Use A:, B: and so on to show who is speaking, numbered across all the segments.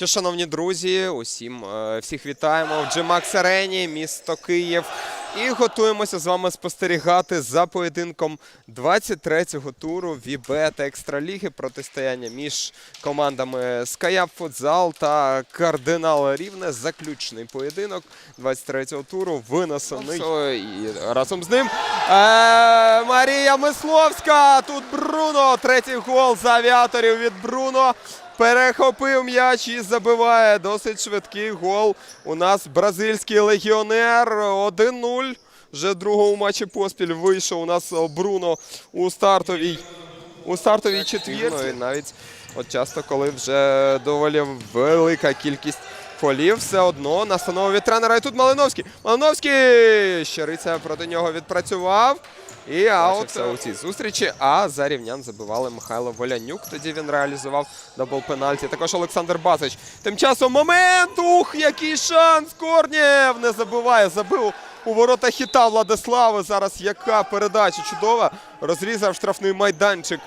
A: Що, шановні друзі, усім е, всіх вітаємо в G-Max Арені, місто Київ. І готуємося з вами спостерігати за поєдинком 23-го туру Вібет Екстраліги протистояння між командами Скаяп Футзал та Кардинал Рівне. Заключний поєдинок 23-го туру винесений. І разом з ним е, Марія Мисловська. Тут Бруно. Третій гол за авіаторів від Бруно. Перехопив м'яч і забиває досить швидкий гол. У нас бразильський легіонер 1-0. Вже другому матчі поспіль вийшов у нас Бруно у стартовій у стартовій четвірці. І навіть от часто, коли вже доволі велика кількість фолів, все одно настанова від тренера. І тут Малиновський. Малиновський! Щириця проти нього відпрацював. І аут у цій зустрічі. А за рівнян забивали Михайло Волянюк. Тоді він реалізував дабл пенальті. Також Олександр Басич. Тим часом момент. Ух, який шанс! Корнєв не забиває. Забив у ворота хіта Владислави. Зараз яка передача чудова. Розрізав штрафний майданчик.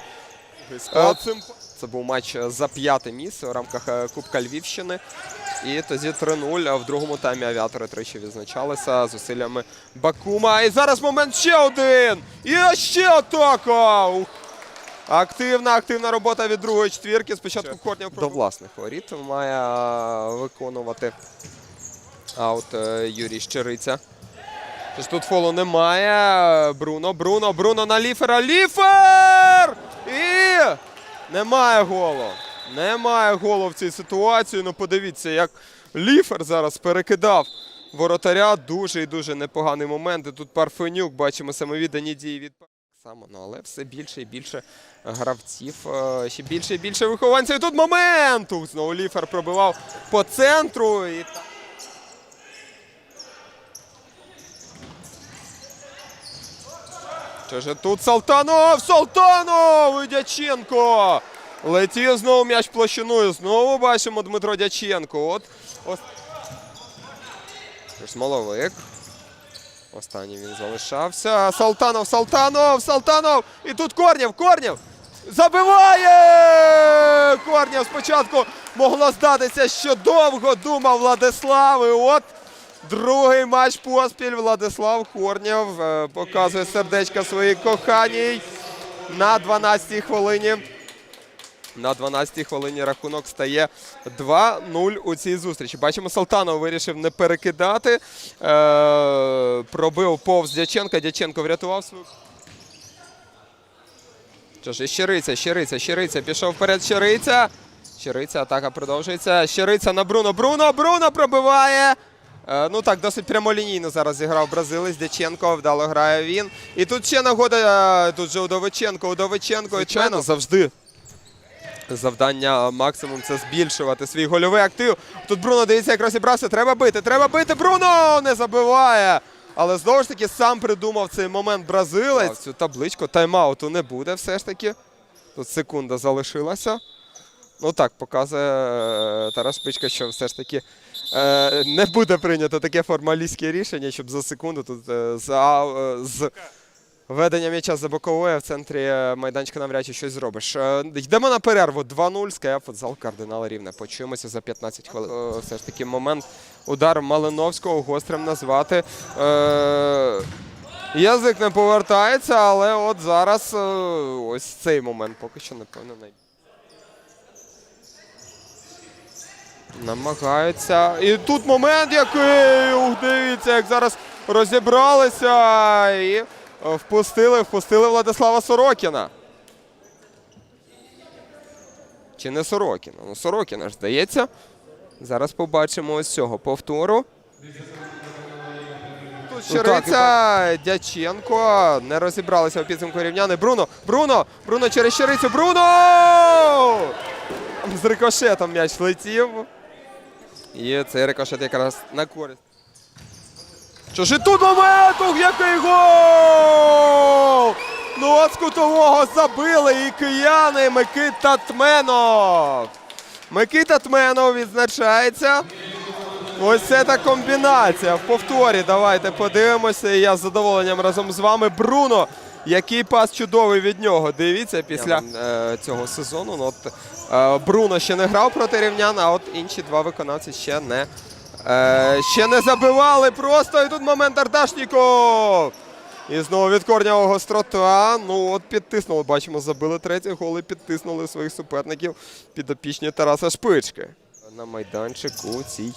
A: Е, Це був матч за п'яте місце у рамках е, Кубка Львівщини. І тоді 3-0. В другому таймі авіатори тричі відзначалися зусиллями Бакума. І зараз момент ще один. І ще атака. Активна, активна робота від другої четвірки. Спочатку Корнєв до власних воріт має е, виконувати аут е, Юрій Щириця. Тож тут фолу немає. Бруно, Бруно, Бруно на Ліфера. Ліфер! І немає голу. Немає голу в цій ситуації. Ну подивіться, як Ліфер зараз перекидав воротаря. Дуже і дуже непоганий момент. І тут Парфенюк, бачимо самовіддані дії від само, ну але все більше і більше гравців, е, ще більше і більше вихованців. І тут момент! Знову Ліфер пробивав по центру. І... Що ж тут Салтанов? Салтанов! Дяченко! Летів знову м'яч площиною. Знову бачимо Дмитро Дяченко. От, ось. Смоловик. Останній він залишався. Салтанов, Салтанов, Салтанов! І тут Корнєв, Корнєв! Забиває! Корнєв спочатку могло здатися, що довго думав Владислав. І от другий матч поспіль Владислав Корнєв е, показує сердечка своїй коханій на 12-й хвилині. На 12-й хвилині рахунок стає 2-0 у цій зустрічі. Бачимо, Салтанов вирішив не перекидати. Е, пробив повз Дяченка. Дяченко врятував свою. Що ж, і Щириця, Щириця, Щириця. Пішов вперед Щириця. Щириця, атака продовжується. Щириця на Бруно. Бруно, Бруно пробиває. Е, ну так, досить прямолінійно зараз зіграв бразилець. Дяченко вдало грає він. І тут ще нагода. е, Тут же Удовиченко, Удовиченко. Звичайно, завжди Завдання максимум це збільшувати свій гольовий актив. Тут Бруно дивіться, як розібрався. Треба бити, треба бити. Бруно не забиває. Але знову ж таки сам придумав цей момент бразилець. Цю табличку тайм-ауту не буде все ж таки. Тут секунда залишилася. Ну так, показує е, Тарас Пичка, що все ж таки е, не буде прийнято таке формалістське рішення, щоб за секунду тут е, за, з Ведення м'яча за боковою в центрі е, майданчика навряд чи щось зробиш. Е, Йдемо на перерву. 2-0. Ская футзал кардинал рівне. Почуємося за 15 хвилин. Е, Все ж таки момент удар Малиновського гострим назвати. Язик не повертається, але от зараз ось цей момент поки що напевно най. Намагаються. І тут момент який. Ух, дивіться, як зараз розібралися і впустили, впустили Владислава Сорокіна. Чи не Сорокіна? Ну, Сорокіна ж здається. Зараз побачимо ось цього повтору. Тут Щириця, Дяченко. Не розібралися у підсумку рівняни. Бруно! Бруно! Бруно через Щирицю! Бруно! З рикошетом м'яч летів. І цей рикошет якраз на користь. Що ж і тут момент, ух, який гол! Ну от з кутового забили і кияни Микита Тменов. Микита Тменов відзначається. Ось це та комбінація. В повторі давайте подивимося. І я з задоволенням разом з вами. Бруно Який пас чудовий від нього. Дивіться, після е, цього сезону. Ну, от, е, Бруно ще не грав проти рівнян, а от інші два виконавці ще не, е, ще не забивали. Просто і тут момент Ардашніков. І знову від корнявого гострота. Ну от підтиснули. Бачимо, забили третій гол і підтиснули своїх суперників підопічні Тараса Шпички на майданчику цій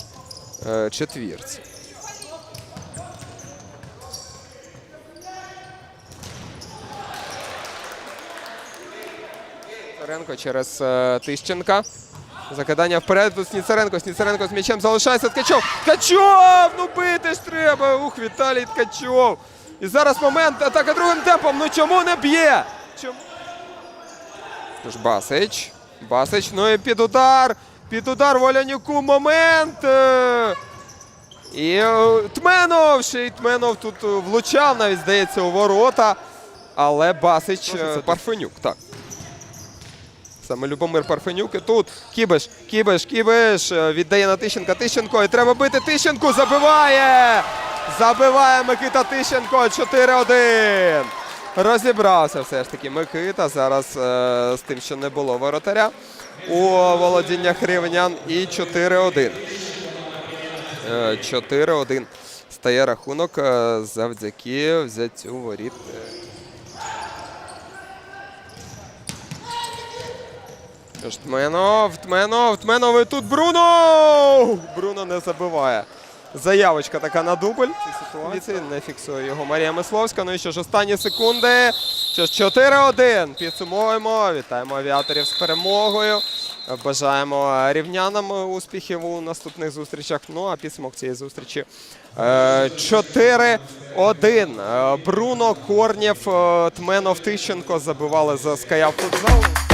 A: е, четвірці. Сніцаренко через е, Тищенка. Закидання вперед. Тут Сніцаренко. Сніцаренко з м'ячем залишається. Ткачов. Ткачов! Ну бити ж треба! Ух, Віталій Ткачов. І зараз момент. Атака другим темпом. Ну чому не б'є? Чому? Тож Басич. Басич. Ну і під удар. Під удар Волянюку. Момент. Е, І е, Тменов. Ще й Тменов тут е, влучав, навіть здається, у ворота. Але Басич Парфенюк. Так. Саме Любомир Парфенюк. І тут Кібеш, Кібеш, Кібеш е, віддає на Тищенка. Тищенко. І треба бити Тищенку. Забиває! Забиває Микита Тищенко. 4-1. Розібрався все ж таки Микита. Зараз е, з тим, що не було воротаря у володіннях рівнян. І 4-1. Е, 4-1 стає рахунок е, завдяки взяттю воріт. Е, Тож Тменов, Тменов, Тменов і тут Бруно! Бруно не забиває. Заявочка така на дубль. Не фіксує його Марія Мисловська. Ну і що ж, останні секунди. Що ж, 4-1. Підсумовуємо. Вітаємо авіаторів з перемогою. Бажаємо рівнянам успіхів у наступних зустрічах. Ну а підсумок цієї зустрічі е, 4-1. Е, Бруно, Корнєв, е, Тменов, Тищенко забивали за Скаяв футзал.